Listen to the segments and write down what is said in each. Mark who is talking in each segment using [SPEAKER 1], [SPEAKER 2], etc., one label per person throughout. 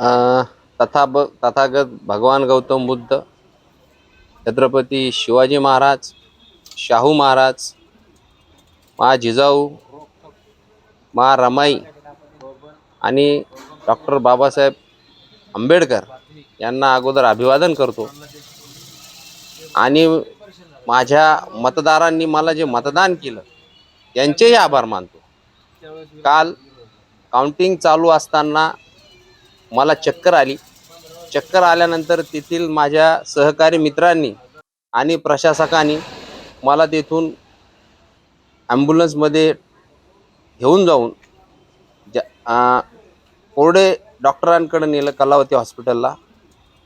[SPEAKER 1] तथा ब तथागत भगवान गौतम बुद्ध छत्रपती शिवाजी महाराज शाहू महाराज मा जिजाऊ मा रमाई आणि डॉक्टर बाबासाहेब आंबेडकर यांना अगोदर अभिवादन करतो. आणि माझ्या मतदारांनी मला जे मतदान केलं त्यांचेही आभार मानतो. काल काउंटिंग चालू असताना मला चक्कर आली. चक्कर आल्यानंतर तेथील माझ्या सहकारी मित्रांनी आणि प्रशासकांनी मला तेथून ॲम्ब्युलन्समध्ये घेऊन जाऊन ज्या कोरडे डॉक्टरांकडे नेलं कलावती हॉस्पिटलला.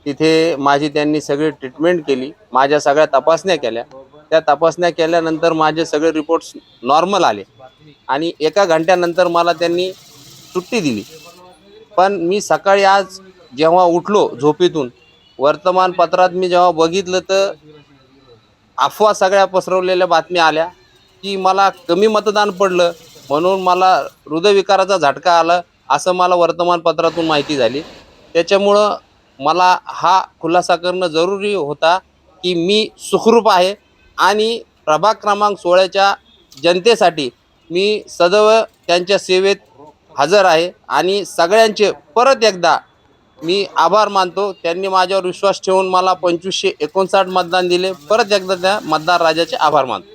[SPEAKER 1] तिथे माझी त्यांनी सगळी ट्रीटमेंट केली. माझ्या सगळ्या तपासण्या केल्या. त्या तपासण्या केल्यानंतर माझे सगळे रिपोर्ट्स नॉर्मल आले. आणि एका घंट्यानंतर मला त्यांनी सुट्टी दिली. पण मी सकाळी आज जेव्हा उठलो झोपेतून वर्तमानपत्रात मी जेव्हा बघितलं तर अफवा सगळ्या पसरवलेल्या बातम्या आल्या की मला कमी मतदान पडलं म्हणून मला हृदयविकाराचा झटका आला असं मला वर्तमानपत्रातून माहिती झाली. त्याच्यामुळं मला हा खुलासा करणं जरुरी होता की मी सुखरूप आहे आणि प्रभाग क्रमांक सोळ्याच्या जनतेसाठी मी सदैव त्यांच्या सेवेत हजर आहे. आणि सगळ्यांचे परत एकदा मी आभार मानतो. त्यांनी माझ्यावर विश्वास ठेवून मला पंचवीसशे एकोणसाठ मतदान दिले. परत एकदा त्या मतदार राजाचे आभार मानतो.